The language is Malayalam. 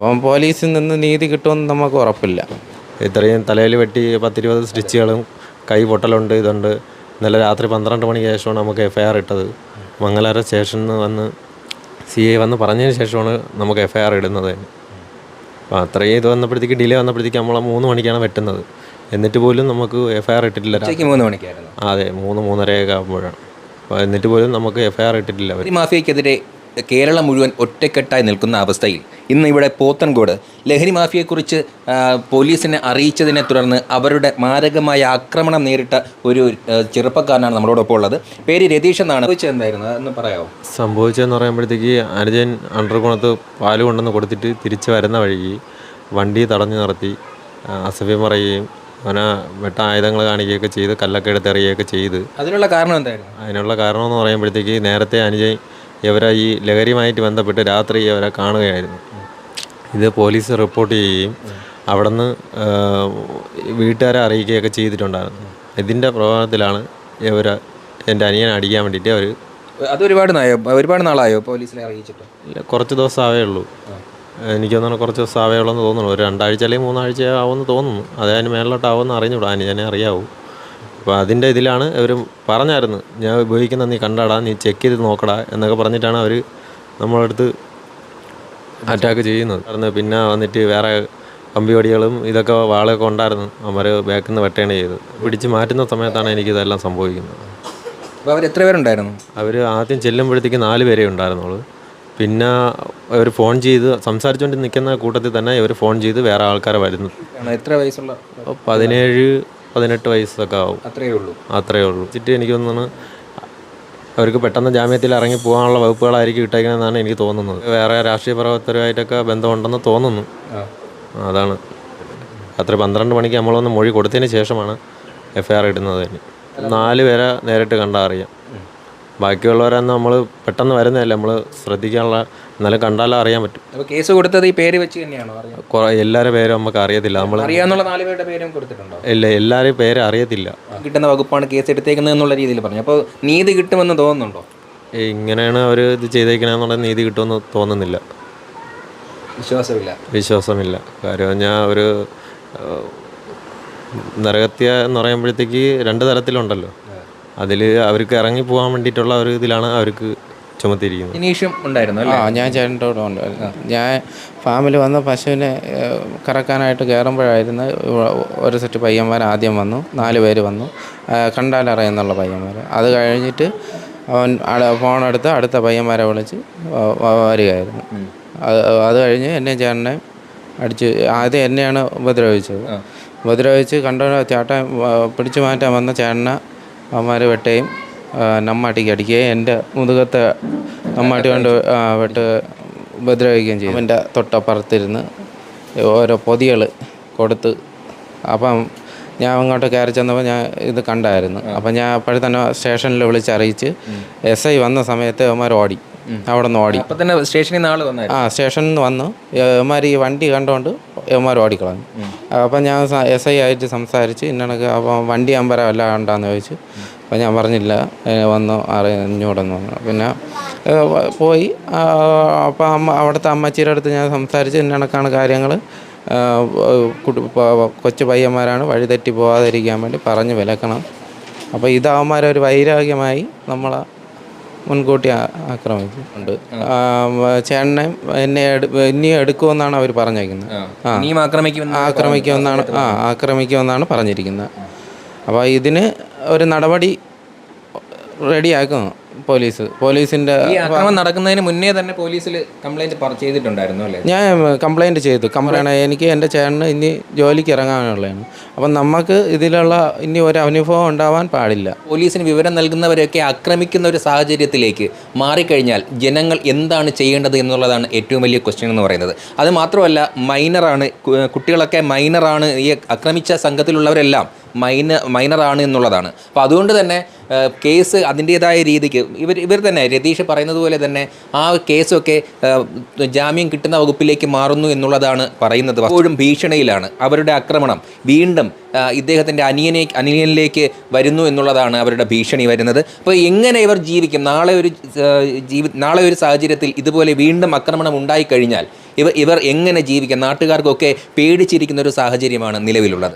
അപ്പം പോലീസിൽ നിന്ന് നീതി കിട്ടുമെന്ന് നമുക്ക് ഉറപ്പില്ല. ഇത്രയും തലയിൽ വെട്ടി പത്തിരുപത് സ്റ്റിച്ചുകളും കൈ പൊട്ടലുണ്ട് ഇതുണ്ട്. ഇന്നലെ രാത്രി പന്ത്രണ്ട് മണിക്ക് ശേഷമാണ് നമുക്ക് എഫ് ഐ ആർ ഇട്ടത്. മംഗലാര സ്റ്റേഷനിൽ നിന്ന് വന്ന് സി ഐ വന്ന് പറഞ്ഞതിന് ശേഷമാണ് നമുക്ക് എഫ് ഐ ആർ ഇടുന്നത്. തന്നെ അപ്പോൾ അത്രയും ഇത് വന്നപ്പോഴത്തേക്ക് ഡിലേ വന്നപ്പോഴത്തേക്ക് നമ്മൾ മൂന്ന് മണിക്കാണ് വെട്ടുന്നത്. എന്നിട്ട് പോലും നമുക്ക് എഫ് ഐ ആർ ഇട്ടിട്ടില്ല. മൂന്ന് മണിക്കായിരുന്നു. അതെ മൂന്ന് മൂന്നരയൊക്കെ ആകുമ്പോഴാണ്. അപ്പോൾ എന്നിട്ട് പോലും നമുക്ക് എഫ് ഐ ആർ ഇട്ടിട്ടില്ല. മാഫിയക്കെതിരെ കേരളം മുഴുവൻ ഒറ്റക്കെട്ടായി നിൽക്കുന്ന അവസ്ഥയിൽ ഇന്ന് ഇവിടെ പോത്തൻകോട് ലഹരി മാഫിയയെക്കുറിച്ച് ആ, പോലീസിനെ അറിയിച്ചതിനെ തുടർന്ന് അവരുടെ മാരകമായ ആക്രമണം നേരിട്ട ഒരു ചെറുപ്പക്കാരനാണ് നമ്മളോടൊപ്പം ഉള്ളത്. പേര് രതീഷ് എന്നാണ്. എന്തായിരുന്നു അതൊന്ന് പറയാമോ സംഭവിച്ചതെന്ന് പറയുമ്പോഴത്തേക്ക് അനുജൻ അണ്ടർകുണത്ത് പാൽ കൊണ്ടുവന്ന് കൊടുത്തിട്ട് തിരിച്ചു വരുന്ന വഴി വണ്ടി തടഞ്ഞു നിർത്തി അസഭ്യം പറയുകയും അവനെ വെട്ട ആയുധങ്ങൾ കാണിക്കുകയൊക്കെ ചെയ്ത് കല്ലൊക്കെ എടുത്തെറിയുകയൊക്കെ ചെയ്ത്. അതിനുള്ള കാരണം എന്തായിരുന്നു? അതിനുള്ള കാരണം എന്ന് പറയുമ്പോഴത്തേക്ക് നേരത്തെ അനുജൻ ഇവരെ ഈ ലഹരിയുമായിട്ട് ബന്ധപ്പെട്ട് രാത്രി ഇവരെ കാണുകയായിരുന്നു. ഇത് പോലീസ് റിപ്പോർട്ട് ചെയ്യുകയും അവിടെ നിന്ന് വീട്ടുകാരെ അറിയിക്കുകയൊക്കെ ചെയ്തിട്ടുണ്ടായിരുന്നു. ഇതിന്റെ പ്രഭാവത്തിലാണ് ഇവരെ എന്റെ അനിയനെ അടിക്കാൻ വേണ്ടിയിട്ട് അവർ അത് ഒരുപാട് നായോ? ഒരുപാട് നാളായോ പോലീസിനെ അറിയിച്ചിട്ട്? ഇല്ല, കുറച്ച് ദിവസം ആവേ ഉള്ളൂ എനിക്ക് തോന്നുന്നു കുറച്ച് ദിവസം ആവേ ഉള്ളൂ എന്ന് തോന്നുന്നു. ഒരു രണ്ടാഴ്ച അല്ലെങ്കിൽ മൂന്നാഴ്ച ആവുമെന്ന് തോന്നുന്നു. അത് അതിന് മേളിലോട്ടാവുമെന്ന് അറിഞ്ഞുകൂടാ. അനുജനെ അറിയാവൂ. അപ്പോൾ അതിന്റെ ഇതിലാണ് അവർ പറഞ്ഞായിരുന്നു ഞാൻ ഉപയോഗിക്കുന്ന നീ കണ്ടാടാ നീ ചെക്ക് ചെയ്ത് നോക്കടാ എന്നൊക്കെ പറഞ്ഞിട്ടാണ് അവർ നമ്മളടുത്ത് അറ്റാക്ക് ചെയ്യുന്നത്. പിന്നെ വന്നിട്ട് വേറെ കമ്പിവടികളും ഇതൊക്കെ വാളൊക്കെ ഉണ്ടായിരുന്നു അവർ ബാക്കിൽ നിന്ന് വെട്ടേണ് ചെയ്തത് പിടിച്ച് മാറ്റുന്ന സമയത്താണ് എനിക്ക് ഇതെല്ലാം സംഭവിക്കുന്നത്. അപ്പോൾ അവർ എത്ര പേരുണ്ടായിരുന്നു? അവർ ആദ്യം ചെല്ലുമ്പോഴത്തേക്ക് നാല് പേരെ ഉണ്ടായിരുന്നുള്ളൂ. പിന്നെ അവർ ഫോൺ ചെയ്ത് സംസാരിച്ചുകൊണ്ട് നിൽക്കുന്ന കൂട്ടത്തിൽ തന്നെ ഇവർ ഫോൺ ചെയ്ത് വേറെ ആൾക്കാരെ വരുന്നു. എത്ര വയസ്സുള്ള? പതിനേഴ് പതിനെട്ട് വയസ്സൊക്കെ ആവും. അത്രയേ ഉള്ളൂ. അത്രയേ ഉള്ളൂ. വെച്ചിട്ട് എനിക്ക് തോന്നുന്നു അവർക്ക് പെട്ടെന്ന് ജാമ്യത്തിൽ ഇറങ്ങി പോകാനുള്ള വകുപ്പുകളായിരിക്കും ഇട്ടേക്കണമെന്നാണ് എനിക്ക് തോന്നുന്നത്. വേറെ രാഷ്ട്രീയ പ്രവർത്തകരുമായിട്ടൊക്കെ ബന്ധമുണ്ടെന്ന് തോന്നുന്നു. അതാണ്. അത്ര പന്ത്രണ്ട് മണിക്ക് നമ്മളൊന്ന് മൊഴി കൊടുത്തതിന് ശേഷമാണ് എഫ് ഐ ആർ ഇടുന്നത്. നാല് പേരെ നേരിട്ട് കണ്ടാൽ അറിയാം. ബാക്കിയുള്ളവരെന്ന് നമ്മൾ പെട്ടെന്ന് വരുന്നതല്ലേ നമ്മൾ ശ്രദ്ധിക്കാനുള്ള എന്നാലും കണ്ടാലും അറിയാൻ പറ്റും. അപ്പോൾ കേസ് കൊടുത്തത് ഈ പേര് വെച്ച് തന്നെയാണോ അറിയാം? കുറേ എല്ലാവരുടെ പേരും നമുക്ക് അറിയത്തില്ല. നമ്മൾ അറിയാവുന്ന നാല് പേരുടെ പേരും കൊടുത്തിട്ടുണ്ടോ? ഇല്ല എല്ലാവരും പേര് അറിയത്തില്ല. കിട്ടുന്ന വകുപ്പാണ് കേസ് എടുത്തേക്കുന്നത് എന്നുള്ള രീതിയിൽ പറഞ്ഞു. അപ്പോൾ നീതി കിട്ടുമെന്ന് തോന്നുന്നുണ്ടോ? ഇങ്ങനെയാണ് അവർ ഇത് ചെയ്തേക്കണെന്നുള്ള നീതി കിട്ടുമെന്ന് തോന്നുന്നില്ല. വിശ്വാസമില്ല. വിശ്വാസമില്ല. കാര്യം ഞാൻ ഒരു നരകത്യ എന്ന് പറയുമ്പോഴത്തേക്ക് രണ്ട് തരത്തിലുണ്ടല്ലോ. അതിൽ അവർക്ക് ഇറങ്ങി പോകാൻ വേണ്ടിയിട്ടുള്ള ഒരു ഇതിലാണ് അവർക്ക് ചുമത്തിയിരിക്കുന്നത്. ഉണ്ടായിരുന്നു ആ അല്ലേ ഞാൻ ചേട്ടന്റെ ഞാൻ ഫാമിൽ വന്ന പശുവിനെ കറക്കാനായിട്ട് കയറുമ്പോഴായിരുന്നു ഒരു സെറ്റ് പയ്യന്മാർ ആദ്യം വന്നു നാല് പേര് വന്നു കണ്ടാലറിയുന്നുള്ള പയ്യന്മാർ. അത് കഴിഞ്ഞിട്ട് അവൻ അട- ഫോണെടുത്ത് അടുത്ത പയ്യന്മാരെ വിളിച്ച് വരികയായിരുന്നു. അത് അത് കഴിഞ്ഞ് എന്നെ ചേട്ടനെ അടിച്ച് ആദ്യം എന്നെയാണ് ഉപദ്രവിച്ചത്. ഉപദ്രവിച്ച് കണ്ടോ ചേട്ടൻ പിടിച്ചു മാറ്റാൻ വന്ന ചേട്ടനെ അവന്മാർ വെട്ടുകയും നമ്മാട്ടിക്ക് അടിക്കുകയും എന്റെ മുതുകത്തെ നമ്മാട്ടി കൊണ്ട് വെട്ട് ഉപദ്രവിക്കുകയും ചെയ്യും അവന്റെ തൊട്ടപ്പുറത്തിരുന്ന് ഓരോ പൊതികൾ കൊടുത്ത് അപ്പം ഞാൻ അങ്ങോട്ട് കയറി ചെന്നപ്പോൾ ഞാൻ ഇത് കണ്ടായിരുന്നു. അപ്പം ഞാൻ അപ്പോഴും തന്നെ സ്റ്റേഷനിൽ വിളിച്ചറിയിച്ച് എസ് ഐ വന്ന സമയത്ത് അവന്മാർ ഓടി. അവിടെ നിന്ന് ഓടി. അപ്പം തന്നെ സ്റ്റേഷനിൽ നിന്ന് ആൾ വന്നു ആ സ്റ്റേഷനിൽ നിന്ന് വന്നു എമാർ ഈ വണ്ടി കണ്ടുകൊണ്ട് എമാർ ഓടിക്കളഞ്ഞു. അപ്പം ഞാൻ എസ് ഐ ആയിട്ട് സംസാരിച്ച് ഇന്നണക്ക് അപ്പം വണ്ടി അമ്പരം വല്ല ഉണ്ടാന്ന് ചോദിച്ചു. അപ്പം ഞാൻ പറഞ്ഞില്ല വന്നു അറിഞ്ഞൂടെന്ന് പറഞ്ഞു. പിന്നെ പോയി. അപ്പം അമ്മ അവിടുത്തെ അമ്മച്ചിയുടെ അടുത്ത് ഞാൻ സംസാരിച്ച് ഇന്നണക്കാണ് കാര്യങ്ങൾ കൊച്ചു പയ്യന്മാരാണ് വഴിതെറ്റി പോകാതിരിക്കാൻ വേണ്ടി പറഞ്ഞ് വിലക്കണം. അപ്പോൾ ഇതാവന്മാരൊരു വൈരാഗ്യമായി നമ്മളെ മുൻകൂട്ടി ആക്രമിക്കുന്നുണ്ട്. ചേട്ടനെ എന്നെ ഇനിയും ഇനി എടുക്കുമെന്നാണ് അവർ പറഞ്ഞേക്കുന്നത്. ആ. ആക്രമിക്കുമെന്നാണ് ആ ആക്രമിക്കുമെന്നാണ് പറഞ്ഞിരിക്കുന്നത്. അപ്പോൾ ഇതിന് ഒരു നടപടി റെഡിയാക്കുന്നു പോലീസ്. പോലീസിന്റെ ഈ നടക്കുന്നതിന് മുന്നേ തന്നെ പോലീസിൽ കംപ്ലൈന്റ് ചെയ്തിട്ടുണ്ടായിരുന്നു അല്ലേ? ഞാൻ കംപ്ലൈന്റ് ചെയ്തു. കംപ്ലൈന്റ് എനിക്ക് എന്റെ ചേട്ടന് ഇനി ജോലിക്ക് ഇറങ്ങാനുള്ളതാണ്. അപ്പം നമുക്ക് ഇതിലുള്ള ഇനി ഒരു അനുഭവം ഉണ്ടാവാൻ പാടില്ല. പോലീസിന് വിവരം നൽകുന്നവരെയൊക്കെ ആക്രമിക്കുന്ന ഒരു സാഹചര്യത്തിലേക്ക് മാറിക്കഴിഞ്ഞാൽ ജനങ്ങൾ എന്താണ് ചെയ്യേണ്ടത് എന്നുള്ളതാണ് ഏറ്റവും വലിയ ക്വസ്റ്റ്യൻ എന്ന് പറയുന്നത്. അത് മാത്രമല്ല മൈനറാണ് കുട്ടികളൊക്കെ മൈനറാണ് ഈ ആക്രമിച്ച സംഘത്തിലുള്ളവരെല്ലാം മൈന മൈനറാണ് എന്നുള്ളതാണ്. അപ്പോൾ അതുകൊണ്ട് തന്നെ കേസ് അതിന്റേതായ രീതിക്ക് ഇവർ ഇവർ തന്നെ രതീഷ് പറയുന്നത് പോലെ തന്നെ ആ കേസൊക്കെ ജാമ്യം കിട്ടുന്ന വകുപ്പിലേക്ക് മാറുന്നു എന്നുള്ളതാണ് പറയുന്നത്. അപ്പോഴും ഭീഷണിയിലാണ് അവരുടെ ആക്രമണം. വീണ്ടും ഇദ്ദേഹത്തിന്റെ അനിയനെ അനിയനിലേക്ക് വരുന്നു എന്നുള്ളതാണ് അവരുടെ ഭീഷണി വരുന്നത്. അപ്പോൾ എങ്ങനെ ഇവർ ജീവിക്കും? നാളെ ഒരു ജീവി നാളെ ഒരു സാഹചര്യത്തിൽ ഇതുപോലെ വീണ്ടും ആക്രമണം ഉണ്ടായിക്കഴിഞ്ഞാൽ ഇവർ ഇവർ എങ്ങനെ ജീവിക്കും? നാട്ടുകാർക്കൊക്കെ പേടിച്ചിരിക്കുന്ന ഒരു സാഹചര്യമാണ് നിലവിലുള്ളത്.